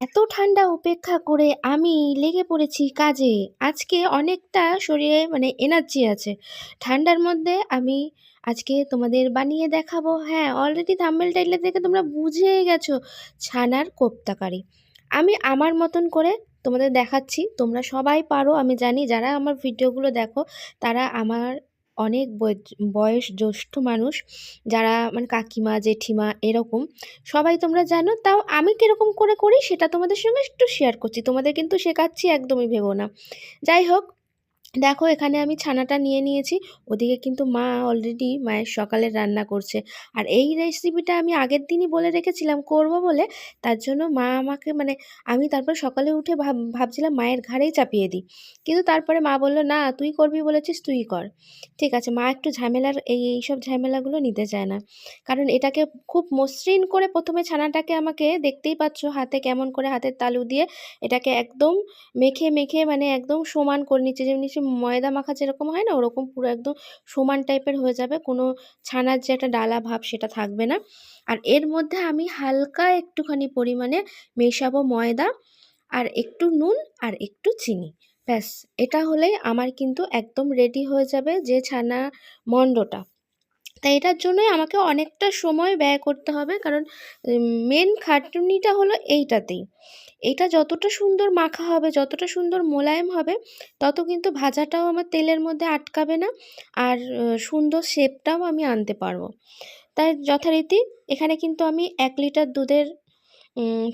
এত ঠান্ডা উপেক্ষা করে আমি লেগে পড়েছি কাজে। আজকে অনেকটা শরীরে মানে এনার্জি আছে। ঠান্ডার মধ্যে আমি আজকে তোমাদের বানিয়ে দেখাবো। হ্যাঁ অলরেডি থাম্বেল টাইটেল থেকে তোমরা বুঝেই গেছো, ছানার কোপ্তাকারি। আমি আমার মতন করে তোমাদের দেখাচ্ছি, তোমরা সবাই পারো, আমি জানি যারা আমার ভিডিওগুলো দেখো, তারা আমার অনেক বয়- বয়স জ্যেষ্ঠ মানুষ যারা মানে কাকিমা, জেঠিমা এরকম, সবাই তোমরা জানো। তাও আমি কীরকম করে করি সেটা তোমাদের সঙ্গে একটু শেয়ার করছি। তোমাদের কিন্তু শেখাচ্ছি, একদমই ভেবো না। যাই হোক দেখো এখানে আমি ছানাটা নিয়ে নিয়েছি। ওদিকে কিন্তু মা অলরেডি মায়ের সকালের রান্না করছে। আর এই রেসিপিটা আমি আগের দিনই বলে রেখেছিলাম, করব বলে। তার জন্য মা আমাকে মানে আমি তারপর সকালে উঠে ভাব, ভাবছিলাম মায়ের ঘাড়েই চাপিয়ে দিই। কিন্তু তারপরে মা বলল, না, তুই করবি বলেছিস, তুই কর। ঠিক আছে, মা একটু ঝামেলার, এই এইসব ঝামেলাগুলো নিতে চায় না। কারণ এটাকে খুব মসৃণ করে প্রথমে ছানাটাকে আমাকে দেখতেই পাচ্ছ হাতে কেমন করে হাতের তালু দিয়ে এটাকে একদম মেখে মেখে মানে একদম সমান করে নিচ্ছে, যেমনি ময়দা মাখা যেরকম হয় না, ওরকম পুরো একদম সমান টাইপের হয়ে যাবে। কোনো ছানার যে একটা ডালা ভাব সেটা থাকবে না। আর এর মধ্যে আমি হালকা একটুখানি পরিমাণে মেশাবো ময়দা, আর একটু নুন, আর একটু চিনি। ব্যাস, এটা হলেই আমার কিন্তু একদম রেডি হয়ে যাবে যে ছানা মণ্ডটা। তাই এটার জন্যই আমাকে অনেকটা সময় ব্যয় করতে হবে। কারণ মেন খাটুনিটা হলো এইটাতেই। এটা যতটা সুন্দর মাখা হবে, যতটা সুন্দর মোলায়েম হবে, তত কিন্তু ভাজাটাও আমার তেলের মধ্যে আটকাবে না আর সুন্দর শেপটাও আমি আনতে পারব। তাই যথারীতি এখানে কিন্তু আমি এক লিটার দুধের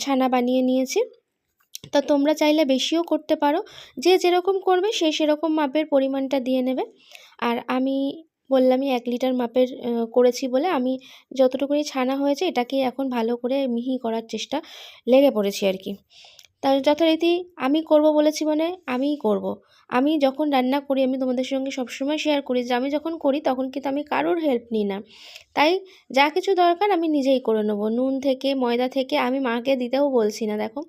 ছানা বানিয়ে নিয়েছি। তা তোমরা চাইলে বেশিও করতে পারো। যে যেরকম করবে সে সেরকম মাপের পরিমাণটা দিয়ে নেবে। আর আমি বললামই এক লিটার মাপের করেছি বলে আমি যতটুকুনি ছানা হয়েছে এটাকে এখন ভালো করে মিহি করার চেষ্টা লেগে পড়েছি আর কি। তার যথারীতি আমি করব বলেছি মানে আমিই করব। আমি যখন রান্না করি, আমি তোমাদের সঙ্গে সবসময় শেয়ার করি যে, আমি যখন করি তখন কিন্তু আমি কারোর হেল্প নিই না। তাই যা কিছু দরকার আমি নিজেই করে নেব। নুন থেকে, ময়দা থেকে আমি মাকে দিতেও বলছি না, দেখো।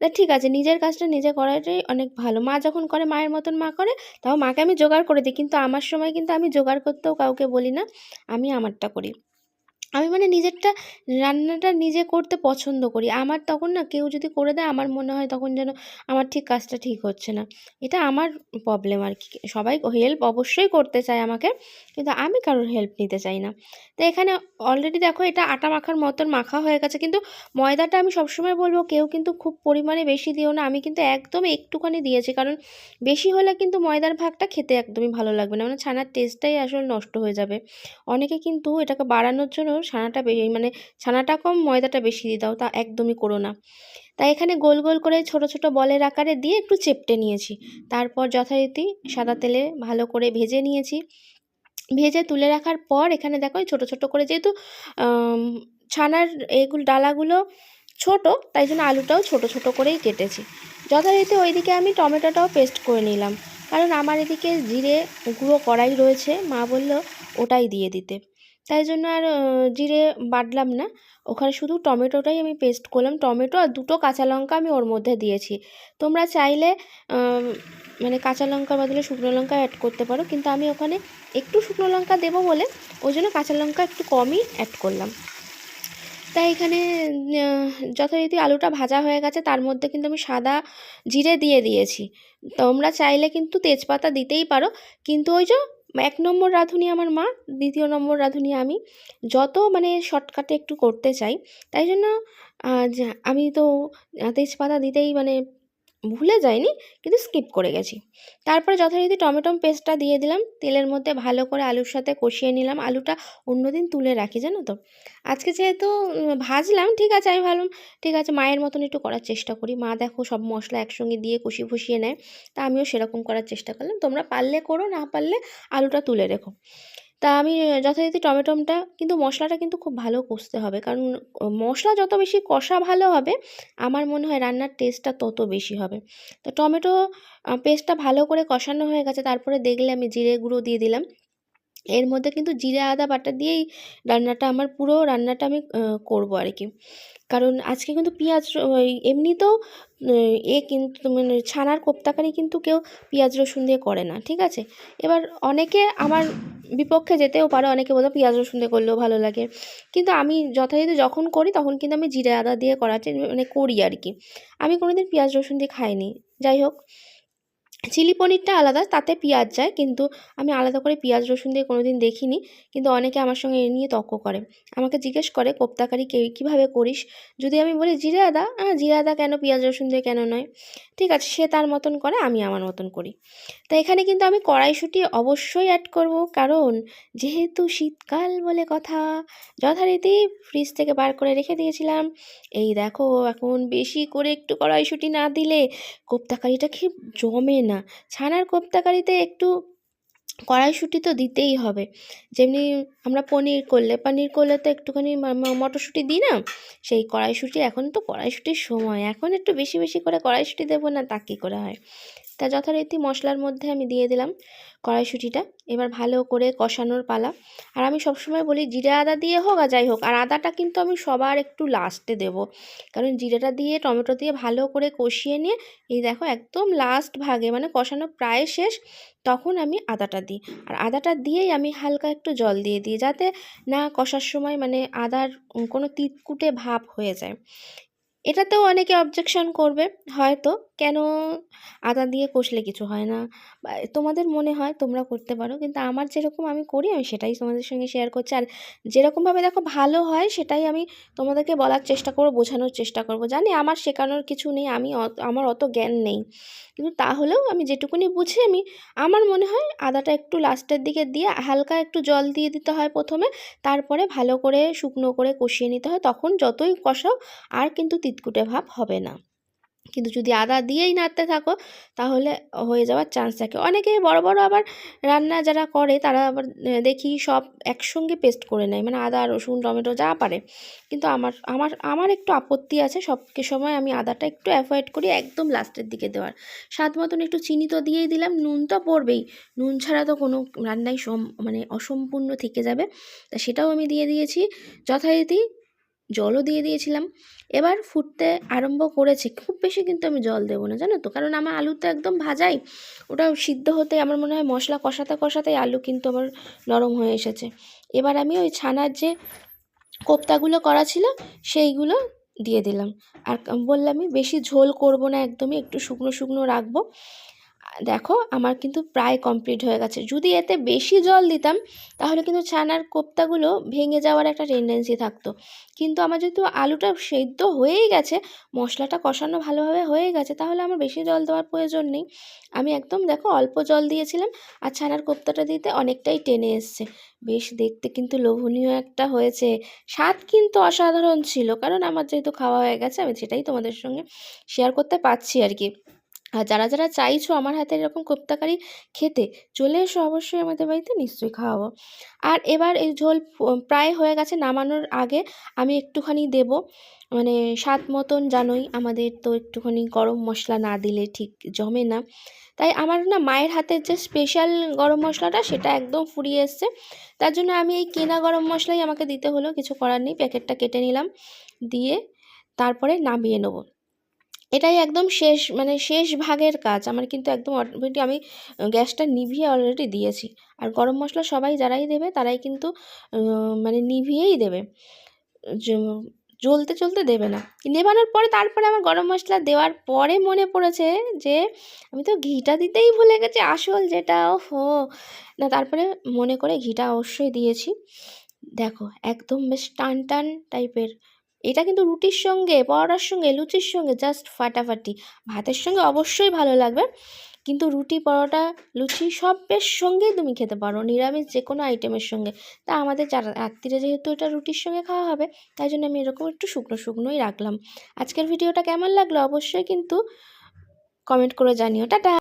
তা ঠিক আছে, নিজের কাজটা নিজে করাটাই অনেক ভালো। মা যখন করে, মায়ের মতন মা করে, তাও মাকে আমি জোগাড় করে দিই। কিন্তু আমার সময় কিন্তু আমি জোগাড় করতেও কাউকে বলি না, আমি আমারটা করি। আমি মানে নিজেরটা রান্নাটা নিজে করতে পছন্দ করি। আমার তখন না কেউ যদি করে দেয়, আমার মনে হয় তখন যেন আমার ঠিক কাজটা ঠিক হচ্ছে না। এটা আমার প্রবলেম আর কি। সবাই হেল্প অবশ্যই করতে চায় আমাকে, কিন্তু আমি কারোর হেল্প নিতে চাই না। তো এখানে অলরেডি দেখো এটা আটা মাখার মতন মাখা হয়ে গেছে, কিন্তু ময়দাটা আমি সবসময় বলব কেউ কিন্তু খুব পরিমাণে বেশি দিও না। আমি কিন্তু একদম একটুখানি দিয়েছি, কারণ বেশি হলে কিন্তু ময়দার ভাগটা খেতে একদমই ভালো লাগবে না। মানে ছানার টেস্টটাই আসলে নষ্ট হয়ে যাবে। অনেকে কিন্তু এটাকে বাড়ানোর জন্য ছানাটা মানে ছানাটা কম, ময়দাটা বেশি দিয়ে দাও, তা একদমই করো না। তাই এখানে গোল গোল করে ছোট ছোট বলের আকারে দিয়ে একটু চেপটে নিয়েছি। তারপর যথারীতি সাদা তেলে ভালো করে ভেজে নিয়েছি। ভেজে তুলে রাখার পর এখানে দেখো ছোট ছোট করে যেহেতু ছানার এগুলো, ডালাগুলো ছোট, তাই জন্য আলুটাও ছোট ছোট করেই কেটেছি। যথারীতি ওইদিকে আমি টমেটোটাও পেস্ট করে নিলাম। কারণ আমার এদিকে জিরে গুঁড়ো কড়াই রয়েছে, মা বলল ওটাই দিয়ে দিতে। তাই জন্য আর জিরে বাটলাম না। ওখানে শুধু টমেটোটাই আমি পেস্ট করলাম। টমেটো আর দুটো কাঁচা লঙ্কা আমি ওর মধ্যে দিয়েছি। তোমরা চাইলে মানে কাঁচা লঙ্কার বদলে শুকনো লঙ্কা অ্যাড করতে পারো। কিন্তু আমি ওখানে একটু শুকনো লঙ্কা দেবো বলে ওই জন্য কাঁচা লঙ্কা একটু কমই অ্যাড করলাম। তাই এখানে যথারীতি আলুটা ভাজা হয়ে গেছে। তার মধ্যে কিন্তু আমি সাদা জিরে দিয়ে দিয়েছি। তোমরা চাইলে কিন্তু তেজপাতা দিতেই পারো। কিন্তু ওই যে এক নম্বর রাঁধুনি আমার মা, দ্বিতীয় নম্বর রাঁধুনি আমি। যত মানে শর্টকাটে একটু করতে চাই, তাই জন্য আমি তো তেজপাতা দিতেই মানে ভুলে যাইনি, কিন্তু স্কিপ করে গেছি। তারপরে যথারীতি টমেটো পেস্টটা দিয়ে দিলাম, তেলের মধ্যে ভালো করে আলুর সাথে কষিয়ে নিলাম। আলুটা অন্যদিন তুলে রাখি, জানো তো? আজকে যেহেতু ভাজলাম, ঠিক আছে, আমি ভাবলাম, ঠিক আছে, মায়ের মতন একটু করার চেষ্টা করি। মা দেখো সব মশলা একসঙ্গে দিয়ে কষি ফুষিয়ে নেয়, তা আমিও সেরকম করার চেষ্টা করলাম। তোমরা পারলে করো, না পারলে আলুটা তুলে রেখো। তা আমি যথারীতি টমেটোমটা কিন্তু মশলাটা কিন্তু খুব ভালো কষতে হবে। কারণ মশলা যত বেশি কষা ভালো হবে, আমার মনে হয় রান্নার টেস্টটা তত বেশি হবে। তো টমেটো পেস্টটা ভালো করে কষানো হয়ে গেছে, তারপরে দেখলে আমি জিরে গুঁড়ো দিয়ে দিলাম। এর মধ্যে কিন্তু জিরে আদা বাটা দিয়েই রান্নাটা, আমার পুরো রান্নাটা আমি করব আর কি কারণ আজকে কিন্তু পেঁয়াজ এমনিতেও এ কিন্তু মানে ছানার কোপ্তাকারি কিন্তু কেউ পেঁয়াজ রসুন দিয়ে করে না, ঠিক আছে? এবার অনেকে আমার বিপক্ষে যেতেও পারে, অনেকে বলতে পেঁয়াজ রসুন দিয়ে করলেও ভালো লাগে। কিন্তু আমি যথাযথ যখন করি তখন কিন্তু আমি জিরে আদা দিয়ে করার মানে করি আর কি। আমি কোনোদিন পেঁয়াজ রসুন দিয়ে খাইনি। যাই হোক চিলি পনিরটা আলাদা, তাতে পেঁয়াজ যায়, কিন্তু আমি আলাদা করে পেঁয়াজ, রসুন দিয়ে কোনো দিন দেখিনি, কিন্তু অনেকে আমার সঙ্গে এ নিয়ে তর্ক করে। আমাকে জিজ্ঞেস করে, কোপ্তাকারি কে, কীভাবে করিস? যদি আমি বলি, জিরে আদা। হ্যাঁ জিরে আদা কেন, পেঁয়াজ, রসুন দিয়ে কেন নয়? ঠিক আছে, সে তার মতন করে, আমি আমার মতন করি। তো এখানে কিন্তু আমি কড়াইশুঁটি অবশ্যই অ্যাড করব, কারণ যেহেতু শীতকাল বলে কথা, যথারীতি ফ্রিজ থেকে বার করে রেখে দিয়েছিলাম। এই দেখো, এখন বেশি করে একটু কড়াইশুঁটি না দিলে কোপ্তাকারিটা খেয়ে জমে না। ছানার কোপ্তাকারিতে একটু কড়াইশুঁটি তো দিতেই হবে। যেমনি আমরা পনির করলে পনির করলে তো একটুখানি মটরশুঁটি দিই না? সেই কড়াইশুঁটি এখন তো কড়াইশুঁটির সময়। এখন একটু বেশি বেশি করে কড়াইশুঁটি দেবো না, তা কী করে হয়? তা যথারীতি মশলার মধ্যে আমি দিয়ে দিলাম কড়াইশুঁটিটা। এবার ভালো করে কষানোর পালা। আর আমি সবসময় বলি জিরে আদা দিয়ে হোক আর যাই হোক, আর আদাটা কিন্তু আমি সবার একটু লাস্টে দেব। কারণ জিরেটা দিয়ে, টমেটো দিয়ে ভালো করে কষিয়ে নিয়ে, এই দেখো একদম লাস্ট ভাগে মানে কষানো প্রায় শেষ, তখন আমি আদাটা দিই। আর আদাটা দিয়েই আমি হালকা একটু জল দিয়ে দিই যাতে না কষার সময় মানে আদার কোনো তিতকুটে ভাব হয়ে যায়। এটাতেও অনেকে অবজেকশন করবে, হয়তো। কেন আদা দিয়ে কষলে কিছু হয় না? তোমাদের মনে হয় তোমরা করতে পারো, কিন্তু আমার যেরকম আমি করি, আমি সেটাই তোমাদের সঙ্গে শেয়ার করছি। আর যেরকমভাবে দেখো ভালো হয়, সেটাই আমি তোমাদেরকে বলার চেষ্টা করব, বোঝানোর চেষ্টা করব। জানি আমার শেখানোর কিছু নেই, আমি আমার অত জ্ঞান নেই। কিন্তু তাহলেও আমি যেটুকুনি বুঝি, আমি, আমার মনে হয় আদাটা একটু লাস্টের দিকে দিয়ে হালকা একটু জল দিয়ে দিতে হয় প্রথমে, তারপরে ভালো করে শুকনো করে কষিয়ে নিতে হয়। তখন যতই কষাও, আর কিন্তু তিতকুটে ভাব হবে না। কিন্তু যদি আদা দিয়েই নাড়তে থাকো, তাহলে হয়ে যাওয়ার চান্স থাকে। অনেকে বড় বড় আবার রান্না যারা করে, তারা আবার দেখি সব একসঙ্গে পেস্ট করে নেয়। মানে আদা, রসুন, টমেটো যা পারে। কিন্তু আমার আমার আমার একটু আপত্তি আছে, সব সময় আমি আদাটা একটু অ্যাভয়েড করি একদম লাস্টের দিকে দেওয়ার। স্বাদ মতন একটু চিনি তো দিয়েই দিলাম, নুন তো পড়বেই। নুন ছাড়া তো কোনো রান্নাই সম মানে অসম্পূর্ণ থেকে যাবে। তা সেটাও আমি দিয়ে দিয়েছি। যথারীতি জলও দিয়ে দিয়েছিলাম। এবার ফুটতে আরম্ভ করেছে। খুব বেশি কিন্তু আমি জল দেবো না, জানো তো? কারণ আমার আলু তো একদম ভাজাই। ওটা সিদ্ধ হতে আমার মনে হয় মশলা কষাতে কষাতেই আলু কিন্তু আমার নরম হয়ে এসেছে। এবার আমি ওই ছানার যে কোপ্তাগুলো করা ছিল, সেইগুলো দিয়ে দিলাম। আর বললামই বেশি ঝোল করব না, একদমই একটু শুকনো শুকনো রাখব। দেখো আমার কিন্তু প্রায় কমপ্লিট হয়ে গেছে। যদি এতে বেশি জল দিতাম, তাহলে কিন্তু ছানার কোপ্তাগুলো ভেঙে যাওয়ার একটা টেন্ডেন্সি থাকতো। কিন্তু আমার যেহেতু আলুটা সেদ্ধ হয়েই গেছে, মশলাটা কষানো ভালোভাবে হয়ে গেছে, তাহলে আমার বেশি জল দেওয়ার প্রয়োজন নেই। আমি একদম দেখো অল্প জল দিয়েছিলাম, আর ছানার কোপ্তাটা দিতে অনেকটাই টেনে এসছে। বেশ দেখতে কিন্তু লোভনীয় একটা হয়েছে। স্বাদ কিন্তু অসাধারণ ছিল, কারণ আমার যেহেতু খাওয়া হয়ে গেছে, আমি সেটাই তোমাদের সঙ্গে শেয়ার করতে পারছি আর কি। আর যারা যারা চাইছো আমার হাতের এরকম কোপ্তাকারি খেতে, চলে এসো অবশ্যই আমাদের বাড়িতে, নিশ্চয়ই খাওয়াবো। আর এবার এই ঝোল প্রায় হয়ে গেছে, নামানোর আগে আমি একটুখানি দেব মানে স্বাদ মতন জানোই আমাদের তো একটুখানি গরম মশলা না দিলে ঠিক জমে না। তাই আমার না মায়ের হাতের যে স্পেশাল গরম মশলাটা সেটা একদম ফুরিয়ে এসছে। তার জন্য আমি এই কেনা গরম মশলাই আমাকে দিতে হলো, কিছু করার নেই, প্যাকেটটা কেটে নিলাম, দিয়ে তারপরে নামিয়ে নেব। এটাই একদম শেষ মানে শেষ ভাগের কাজ। আমার কিন্তু একদম অটোমেটিক আমি গ্যাসটা নিভিয়ে অলরেডি দিয়েছি। আর গরম মশলা সবাই যারাই দেবে তারাই কিন্তু মানে নিভিয়েই দেবে। জ্বলতে চলতে দেবে না। নেভানোর পরে তারপরে আমার গরম মশলা দেওয়ার পরে মনে পড়েছে যে, আমি তো ঘিটা দিতেই ভুলে গেছি আসল যেটা হো না, তারপরে মনে করে ঘিটা অবশ্যই দিয়েছি। দেখো, একদম বেশ টান টান টাইপের এটা কিন্তু রুটির সঙ্গে, পরোটার সঙ্গে, লুচির সঙ্গে জাস্ট ফাটাফাটি। ভাতের সঙ্গে অবশ্যই ভালো লাগবে। কিন্তু রুটি, পরোটা, লুচি সবের সঙ্গেই তুমি খেতে পারো, নিরামিষ যে কোনো আইটেমের সঙ্গে। তা আমাদের রাত্রিরে যেহেতু এটা রুটির সঙ্গে খাওয়া হবে, তাই জন্য আমি এরকম একটু শুকনো শুকনোই রাখলাম। আজকের ভিডিওটা কেমন লাগল অবশ্যই কিন্তু কমেন্ট করে জানিও। টাটা!